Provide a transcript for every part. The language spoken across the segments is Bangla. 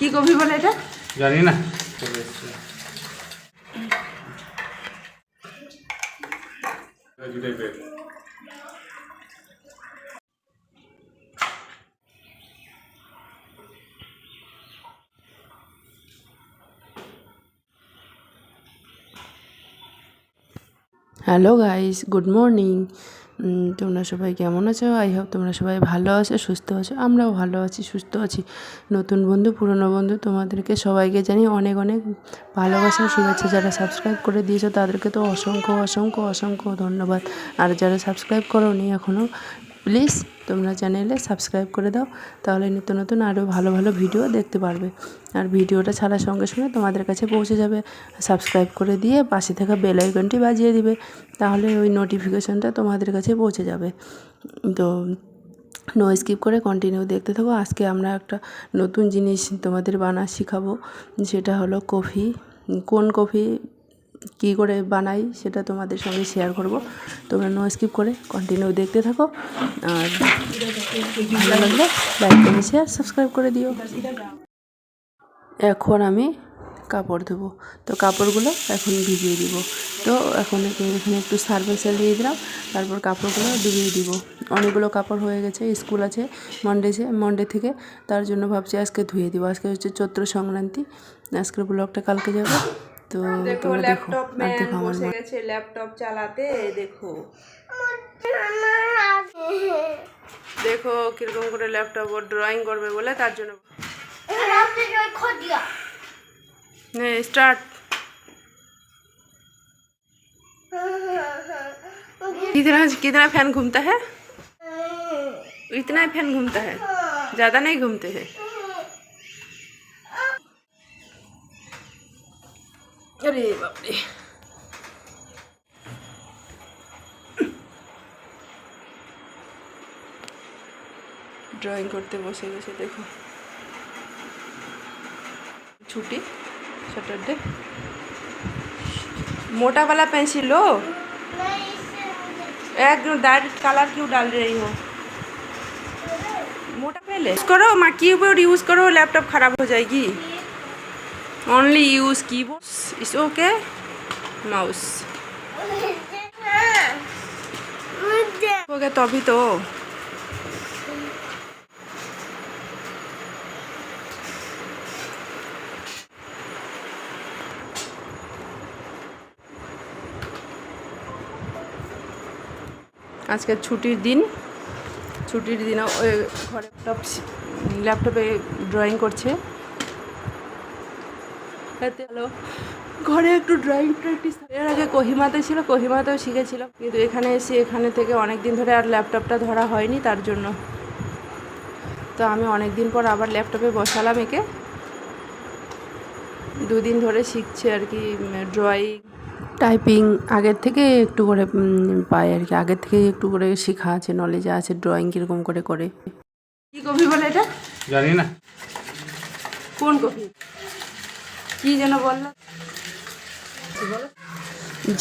কি কফি বলে এটা? জানি না। হ্যালো গাইস গুড মর্নিং তোমরা সবাই কেমন আছো? আই হোপ তোমরা সবাই ভালো আছো, সুস্থ আছো। আমরাও ভালো আছি, সুস্থ আছি। নতুন বন্ধু, পুরনো বন্ধু, তোমাদেরকে সবাইকে জানি অনেক অনেক ভালোবাসা, শুভেচ্ছা। যারা সাবস্ক্রাইব করে দিয়েছ, তাদেরকে তো অসংখ্য অসংখ্য অসংখ্য ধন্যবাদ। আর যারা সাবস্ক্রাইব করো নি এখনও প্লিজ তোমরা চ্যানেলে সাবস্ক্রাইব করে দাও, তাহলে নিত্য নতুন আরও ভালো ভালো ভিডিও দেখতে পারবে। আর ভিডিওটা ছাড়ার সঙ্গে সঙ্গে তোমাদের কাছে পৌঁছে যাবে। সাবস্ক্রাইব করে দিয়ে পাশে থাকা বেল আইকনটি বাজিয়ে দিবে, তাহলে ওই নোটিফিকেশনটা তোমাদের কাছে পৌঁছে যাবে। তো নো স্কিপ করে কন্টিনিউ দেখতে থাকো। আজকে আমরা একটা নতুন জিনিস তোমাদের বানা শেখাবো, সেটা হলো কফি। কোন কফি কী করে বানাই সেটা তোমাদের সঙ্গে শেয়ার করব। তোমরা নো স্কিপ করে কন্টিনিউ দেখতে থাকো। আর লাইক করে শেয়ার সাবস্ক্রাইব করে দিও। এখন আমি কাপড় দেবো তো কাপড়গুলো এখন ভিজিয়ে দিব। তো এখন এখানে একটু সার্ভেসেল দিয়ে দিলাম। তারপর কাপড়গুলো ডুবিয়ে দিব। অনেকগুলো কাপড় হয়ে গেছে স্কুল আছে মন্ডেছে মন্ডে থেকে। তার জন্য ভাবছি আজকে ধুয়ে দিব। আজকে হচ্ছে চৈত্র সংক্রান্তি। আজকের ব্লগটা কালকে যাবে। তো দেখো তোমরা দেখো ল্যাপটপ আর ম্যান দেখো আমার বসে গেছে ল্যাপটপ চালাতে দেখো দেখো কিরকম করে ল্যাপটপ ও ড্রয়িং করবে বলে তার জন্য स्टार्ट कितना कितना फैन घूमता है इतना ही फैन घूमता है ज़्यादा नहीं घूमते हैं अरे बाप रे ड्राइंग करते बसे गए देखो छुट्टी सैटरडे मोटा वाला पेंसिल लो एक डार्क कलर क्यों डाल रही हो मोटा पहले यूज करो माँ कीबोर्ड यूज करो लैपटॉप खराब हो जाएगी ओनली यूज कीबोर्ड इस ओके माउस हो गया तो अभी तो আজকে ছুটির দিন ছুটির দিনে ওই ঘরে ল্যাপটপ ল্যাপটপে ড্রয়িং করছে এতে হলো ঘরে একটু ড্রয়িং প্র্যাকটিস এর আগে কোহিমাতে ছিল কোহিমাতেও শিখেছিলাম। কিন্তু এখানে এসে এখানে থেকে অনেক দিন ধরে আর ল্যাপটপটা ধরা হয়নি তার জন্য। তো আমি অনেক দিন পর আবার ল্যাপটপে বসালাম একে। দুদিন ধরে শিখছে আর কি ড্রয়িং টাইপিং আগের থেকে একটু করে পাই আর কি। আগের থেকে একটু করে শেখা আছে নলেজ আছে ড্রয়িং কীরকম করে করে। কি কফি বলে এটা? জানি না। কোন কফি কি যেন বলল?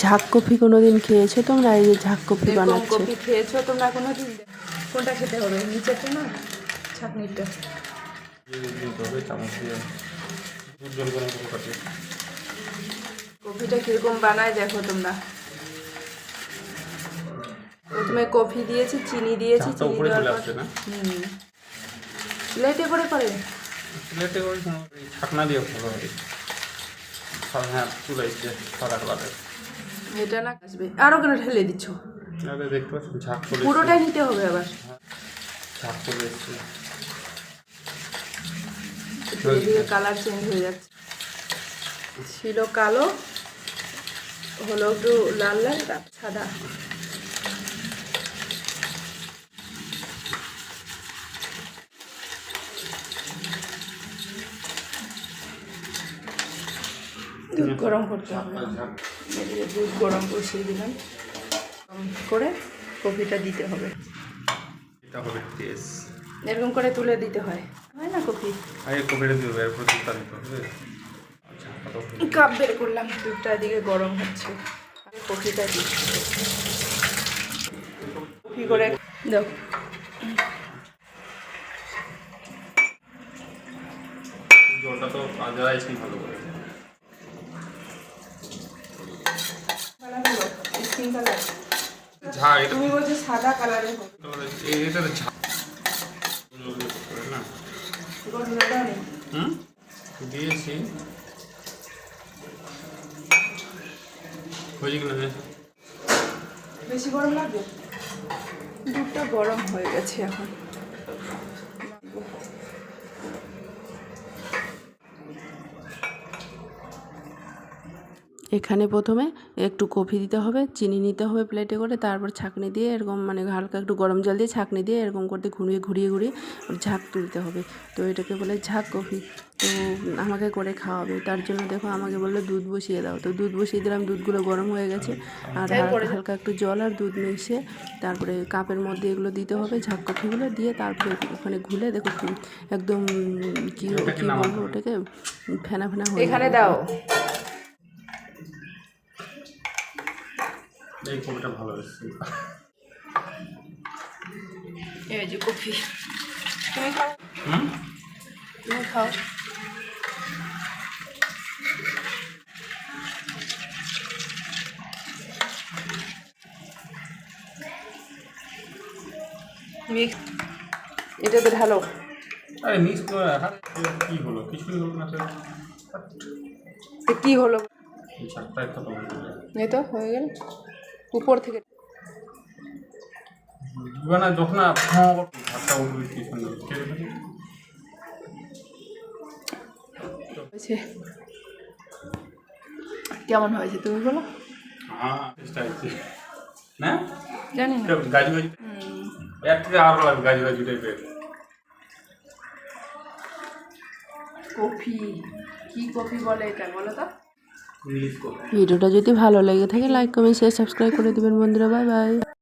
ঝাক কফি কোনোদিন খেয়েছো তোমরা? এই যে ঝাক কফি বানাচ্ছে। কফি খেয়েছো তোমরা কোনো দিন কোনটা খেতে হবে? নিচেরটা না? কাটে কফিটা কীরকম বানায় দেখো তোমরা। প্রথমে কফি দিয়েছি চিনি দিয়েছি চিনি দেওয়ার পর হুম। প্লেটে করে করে প্লেটে করে ছাকনা দিয়ে ভালো হ্যাঁ চুলাই সাদা কালারের এটা না আসবে। আরও কেন ঢেলে দিচ্ছ? দেখতে পাচ্ছেন ঝাঁক চলে পুরোটাই নিতে হবে আবার। ঝাঁক এসছে ধীরে কালার চেঞ্জ হয়ে যাচ্ছে। ছিল কালো হলো একটু লাল লাল সাদা। দুধ গরম করতে হবে। দুধ গরম বসিয়ে দিলাম। গরম করে কফিটা দিতে হবে। এটা হবে টেস এরকম করে তুলে দিতে হয়। হয় না কফি? আগে কপিটা দিয়ে দেবে এরপর দুধটা দিতে হবে আচ্ছা কাপ বের করলাম দুধটা এদিকে গরম হচ্ছে। কফিটা দিই। কফি করে দাও। জলটা তো আগে আইসিং ভালো করে। তুমি বলছো সাদা কালারের হবে এটা তো ঝাঁ না নেই হুম? দিয়েছি। বেশি গরম লাগবে? দুধটা গরম হয়ে গেছে এখন। এখানে প্রথমে একটু কফি দিতে হবে চিনি নিতে হবে প্লেটে করে তারপর ছাঁকনি দিয়ে এরকম মানে হালকা একটু গরম জল দিয়ে ছাঁকনি দিয়ে এরকম করতে ঘুরিয়ে ঘুরিয়ে ঘুরিয়ে ঝাঁক তুলতে হবে। তো এটাকে বলে ঝাঁক কফি। তো আমাকে করে খাওয়াবে তার জন্য দেখো আমাকে বলল দুধ বসিয়ে দাও। তো দুধ বসিয়ে দিলাম দুধগুলো গরম হয়ে গেছে। আর হালকা- হালকা একটু জল আর দুধ মিশিয়ে তারপরে কাপের মধ্যে এগুলো দিতে হবে ঝাঁক কফিগুলো দিয়ে তারপরে ওখানে ঘুলে দেখো একদম কী কী বলব ওটাকে ফেনা ফেনা হয়ে এখানে দাও। এই কপিটা ভালো এসেছে এই যে কফি। তুমি খাও। হুম? তুমি খাও। মিক্স এটাতে ঢালো। আরে আরে কি হলো? কিছুই হলো না তো। কি হলো? এই তো হয়ে গেলো। উপর থেকে। যখন হয়েছে। কেমন হয়েছে তুমি বলো? হ্যাঁ চেষ্টা হচ্ছে না? জানি না। গাজু গাজু এর থেকে আরও লাগবে গাজু গাজু টাইপের কফি। কি কফি বলে এটা বলো তো? ভিডিওটা যদি ভালো লেগে থাকে লাইক কমেন্ট শেয়ার সাবস্ক্রাইব করে দেবেন বন্ধুরা। Bye bye